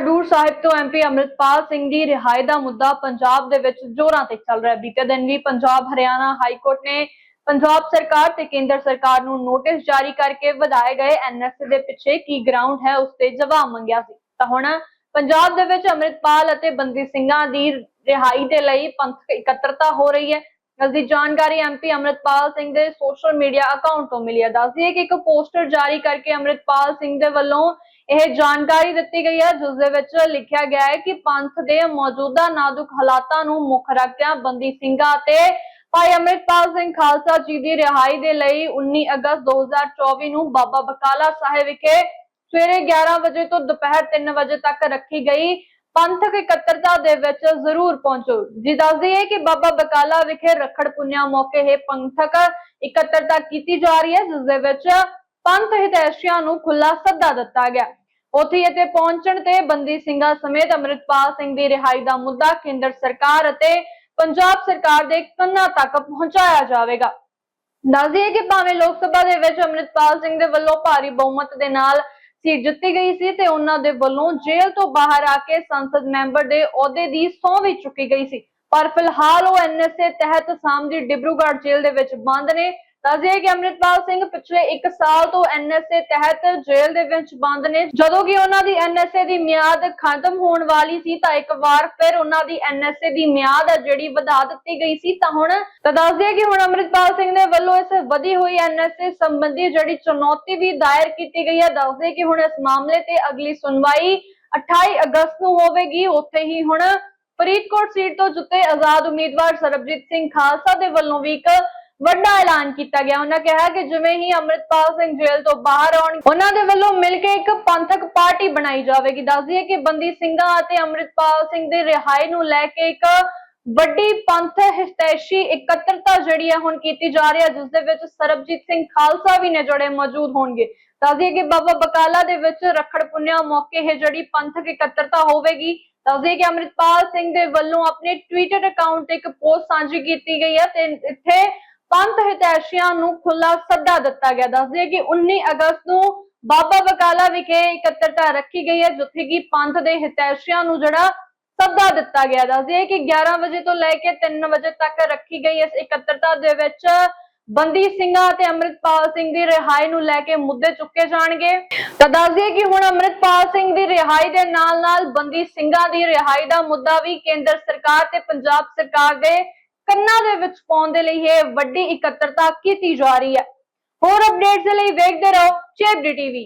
ਹਡੂਰ ਸਾਹਿਬ ਤੋਂ ਐਮਪੀ ਅੰਮ੍ਰਿਤਪਾਲ ਸਿੰਘ ਦੀ ਰਿਹਾਈ ਦਾ ਮੁੱਦਾ ਪੰਜਾਬ ਦੇ ਵਿੱਚ ਜ਼ੋਰਾਂ ਤੇ ਚੱਲ ਰਿਹਾ ਹੈ। ਬੀਤੇ ਦਿਨ ਵੀ ਪੰਜਾਬ ਹਰਿਆਣਾ ਹਾਈ ਕੋਰਟ ਨੇ ਪੰਜਾਬ ਸਰਕਾਰ ਤੇ ਕੇਂਦਰ ਸਰਕਾਰ ਨੂੰ ਨੋਟਿਸ ਜਾਰੀ ਕਰਕੇ ਵਧਾਏ ਗਏ ਐਨਐਸਏ ਦੇ ਪਿੱਛੇ ਕੀ ਗਰਾਊਂਡ ਹੈ ਉਸ ਤੇ ਜਵਾਬ ਮੰਗਿਆ ਸੀ। ਤਾਂ ਹੁਣ ਪੰਜਾਬ ਦੇ ਵਿੱਚ ਅੰਮ੍ਰਿਤਪਾਲ ਅਤੇ ਬੰਦੀ ਸਿੰਘਾਂ ਦੀ ਰਿਹਾਈ ਦੇ ਲਈ ਪੰਥਕ ਇਕੱਤਰਤਾ ਹੋ ਰਹੀ ਹੈ। ਇਸ ਦੀ ਜਾਣਕਾਰੀ ਐਮਪੀ ਅੰਮ੍ਰਿਤਪਾਲ ਸਿੰਘ ਦੇ ਸੋਸ਼ਲ ਮੀਡੀਆ ਅਕਾਊਂਟ ਤੋਂ ਮਿਲੀ ਹੈ। ਦੱਸਦੀ ਹੈ ਕਿ ਇੱਕ ਪੋਸਟਰ ਜਾਰੀ ਕਰਕੇ ਅੰਮ੍ਰਿਤਪਾਲ ਸਿੰਘ ਦੇ ਵੱਲੋਂ ਇਹ ਜਾਣਕਾਰੀ ਦਿੱਤੀ ਗਈ ਹੈ, ਜਿਸ ਦੇ ਵਿੱਚ ਲਿਖਿਆ ਗਿਆ ਹੈ ਕਿ ਪੰਥ ਦੇ ਮੌਜੂਦਾ ਨਾਜ਼ੁਕ ਹਾਲਾਤਾਂ ਨੂੰ ਮੁੱਖ ਰੱਖਦਿਆਂ ਬੰਦੀ ਸਿੰਘਾਂ ਤੇ ਭਾਈ ਅੰਮ੍ਰਿਤਪਾਲ ਸਿੰਘ ਖਾਲਸਾ ਜੀ ਦੀ ਰਿਹਾਈ ਦੇ ਲਈ 19 ਅਗਸਤ 2024 ਨੂੰ ਬਾਬਾ ਬਕਾਲਾ ਸਾਹਿਬ ਵਿਖੇ ਸਵੇਰੇ 11 ਵਜੇ ਤੋਂ ਦੁਪਹਿਰ 3 ਵਜੇ ਤੱਕ ਰੱਖੀ ਗਈ। ਪੰਥਕ ਇਕੱਤਰਤਾ ਦੇ ਵਿੱਚ ਜ਼ਰੂਰ ਪਹੁੰਚੋ। ਜੀ ਦੱਸਦੀ ਹੈ ਕਿ ਬਾਬਾ ਬਕਾਲਾ ਵਿਖੇ ਰਖੜ ਪੁੰਨਿਆ ਮੌਕੇ ਇਹ ਪੰਥਕ ਇਕੱਤਰਤਾ ਕੀਤੀ ਜਾ ਰਹੀ ਹੈ, ਜਿਸ ਦੇ ਵਿੱਚ ਪੰਥ ਹਿਤੈਸ਼ੀਆਂ ਨੂੰ ਖੁੱਲਾ ਸੱਦਾ ਦਿੱਤਾ ਗਿਆ। ਉੱਥੇ ਇੱਥੇ ਪਹੁੰਚਣ ਤੇ ਬੰਦੀ ਸਿੰਘਾਂ ਸਮੇਤ ਅੰਮ੍ਰਿਤਪਾਲ ਸਿੰਘ ਦੀ ਰਿਹਾਈ ਦਾ ਮੁੱਦਾ ਕੇਂਦਰ ਸਰਕਾਰ ਅਤੇ ਪੰਜਾਬ ਸਰਕਾਰ ਦੇ ਕੰਨਾਂ ਤੱਕ ਪਹੁੰਚਾਇਆ ਜਾਵੇਗਾ। ਦੱਸਦੀਏ ਕਿ ਭਾਵੇਂ ਲੋਕ ਸਭਾ ਦੇ ਵਿੱਚ ਅੰਮ੍ਰਿਤਪਾਲ ਸਿੰਘ ਦੇ ਵੱਲੋਂ ਭਾਰੀ ਬਹੁਮਤ ਦੇ ਨਾਲ ਸੀਟ ਜਿੱਤੀ ਗਈ ਸੀ ਤੇ ਉਹਨਾਂ ਦੇ ਵੱਲੋਂ ਜੇਲ੍ਹ ਤੋਂ ਬਾਹਰ ਆ ਕੇ ਸੰਸਦ ਮੈਂਬਰ ਦੇ ਅਹੁਦੇ ਦੀ ਸਹੁੰ ਵੀ ਚੁੱਕੀ ਗਈ ਸੀ। ਪਰ ਫਿਲਹਾਲ ਉਹ ਐਨਐਸਏ ਤਹਿਤ ਸਾਮ ਦੀ ਡਿਬਰੂਗੜ੍ਹ ਜੇਲ੍ਹ ਦੇ ਵਿੱਚ ਬੰਦ ਨੇ। ਦੱਸਦੇ ਕਿ ਅੰਮ੍ਰਿਤਪਾਲ ਸਿੰਘ ਪਿਛਲੇ 1 ਸਾਲ ਤੋਂ ਐਨਐਸਏ ਤਹਿਤ ਜੇਲ੍ਹ ਦੇ ਵਿੱਚ ਬੰਦ ਨੇ। ਜਦੋਂ ਕਿ ਉਹਨਾਂ ਦੀ ਐਨਐਸਏ ਦੀ ਮਿਆਦ ਖਤਮ ਹੋਣ ਵਾਲੀ ਸੀ ਤਾਂ ਇੱਕ ਵਾਰ ਫਿਰ ਉਹਨਾਂ ਦੀ ਐਨਐਸਏ ਦੀ ਮਿਆਦ ਹੈ ਜਿਹੜੀ ਵਧਾ ਦਿੱਤੀ ਗਈ ਸੀ। ਤਾਂ ਹੁਣ ਤਾਂ ਦੱਸਦੇ ਕਿ ਹੁਣ ਅੰਮ੍ਰਿਤਪਾਲ ਸਿੰਘ ਦੇ ਵੱਲੋਂ ਇਸ ਵਧੀ ਹੋਈ ਐਨਐਸਏ ਸੰਬੰਧੀ ਜਿਹੜੀ ਚੁਣੌਤੀ ਵੀ ਦਾਇਰ ਕੀਤੀ ਗਈ ਹੈ ਦੱਸਦੇ ਕਿ ਹੁਣ ਇਸ ਮਾਮਲੇ ਤੇ ਅਗਲੀ ਸੁਣਵਾਈ 28 ਅਗਸਤ ਨੂੰ ਹੋਵੇਗੀ। ਉੱਥੇ ਹੀ ਹੁਣ ਫਰੀਦਕੋਟ ਸੀਟ ਤੋਂ ਜੁੱਤੇ ਆਜ਼ਾਦ ਉਮੀਦਵਾਰ ਸਰਬਜੀਤ ਸਿੰਘ ਖਾਲਸਾ ਦੇ ਵੱਲੋਂ ਵੀ ਇੱਕ ਵੱਡਾ ਐਲਾਨ ਕੀਤਾ ਗਿਆ। ਉਹਨਾਂ ਕਿਹਾ ਕਿ ਜਿਵੇਂ ਹੀ ਅੰਮ੍ਰਿਤਪਾਲ ਸਿੰਘ ਜੇਲ੍ਹ ਤੋਂ ਬਾਹਰ ਆਉਣ, ਉਹਨਾਂ ਦੇ ਵੱਲੋਂ ਮਿਲ ਕੇ ਇੱਕ ਪੰਥਕ ਪਾਰਟੀ ਬਣਾਈ ਜਾਵੇਗੀ। ਦੱਸਦੀ ਹੈ ਕਿ ਬੰਦੀ ਸਿੰਘਾਂ ਅਤੇ ਅੰਮ੍ਰਿਤਪਾਲ ਸਿੰਘ ਦੀ ਰਿਹਾਈ ਨੂੰ ਲੈ ਕੇ ਇੱਕ ਵੱਡੀ ਪੰਥ ਹਿਤੈਸ਼ੀ ਇਕੱਤਰਤਾ ਜਿਹੜੀ ਹੈ ਹੁਣ ਕੀਤੀ ਜਾ ਰਹੀ ਹੈ ਜਿਸ ਦੇ ਵਿੱਚ ਸਰਬਜੀਤ ਸਿੰਘ ਖਾਲਸਾ ਵੀ ਨੇ ਜਿਹੜੇ ਮੌਜੂਦ ਹੋਣਗੇ। ਦੱਸਦੀ ਕਿ ਬਾਬਾ ਬਕਾਲਾ ਦੇ ਵਿੱਚ ਰਖੜ ਪੁੰਨਿਆ ਮੌਕੇ ਇਹ ਜਿਹੜੀ ਪੰਥਕ ਇਕੱਤਰਤਾ ਹੋਵੇਗੀ ਦੱਸਦੀ ਕਿ ਅੰਮ੍ਰਿਤਪਾਲ ਸਿੰਘ ਦੇ ਵੱਲੋਂ ਆਪਣੇ ਟਵਿੱਟਰ ਅਕਾਊਂਟ ਤੇ ਇੱਕ ਪੋਸਟ ਸਾਂਝੀ ਕੀਤੀ ਗਈ ਹੈ ਤੇ ਇੱਥੇ ਪੰਥ ਹਿਤੈਸ਼ੀਆਂ ਨੂੰ ਖੁੱਲਾ ਸੱਦਾ ਦਿੱਤਾ ਗਿਆ। ਦੱਸਦੀ ਕਿ 19 ਅਗਸਤ ਨੂੰ ਬਾਬਾ ਬਕਾਲਾ ਵਿਖੇ ਇਕੱਤਰਤਾ ਰੱਖੀ ਗਈ ਹੈ, ਜਿੱਥੇ ਕਿ ਪੰਥ ਦੇ ਹਿਤੈਸ਼ੀਆਂ ਨੂੰ ਜਿਹੜਾ ਸੱਦਾ ਦਿੱਤਾ ਗਿਆ। ਦੱਸਦੀ ਹੈ ਕਿ 11 ਵਜੇ ਤੋਂ ਲੈ ਕੇ 3 ਵਜੇ ਤੱਕ ਰੱਖੀ ਗਈ ਇਸ ਇਕੱਤਰਤਾ ਦੇ ਵਿੱਚ ਬੰਦੀ ਸਿੰਘਾਂ ਤੇ ਅੰਮ੍ਰਿਤਪਾਲ ਸਿੰਘ ਦੀ ਰਿਹਾਈ ਨੂੰ ਲੈ ਕੇ ਮੁੱਦੇ ਚੁੱਕੇ ਜਾਣਗੇ। ਤਾਂ ਦੱਸਦੀ ਕਿ ਹੁਣ ਅੰਮ੍ਰਿਤਪਾਲ ਸਿੰਘ ਦੀ ਰਿਹਾਈ ਦੇ ਨਾਲ-ਨਾਲ ਬੰਦੀ ਸਿੰਘਾਂ ਦੀ ਰਿਹਾਈ ਦਾ ਮੁੱਦਾ ਵੀ ਕੇਂਦਰ ਸਰਕਾਰ ਤੇ ਪੰਜਾਬ ਸਰਕਾਰ ਦੇ ਕੰਨਾਂ ਦੇ ਵਿੱਚ ਪਾਉਣ ਦੇ ਲਈ ਇਹ ਵੱਡੀ ਇਕੱਤਰਤਾ ਕੀਤੀ ਜਾ ਰਹੀ ਹੈ। ਹੋਰ ਅਪਡੇਟਸ ਦੇ ਲਈ ਵੇਖਦੇ ਰਹੋ ਚੇਪਡੀ ਟੀਵੀ।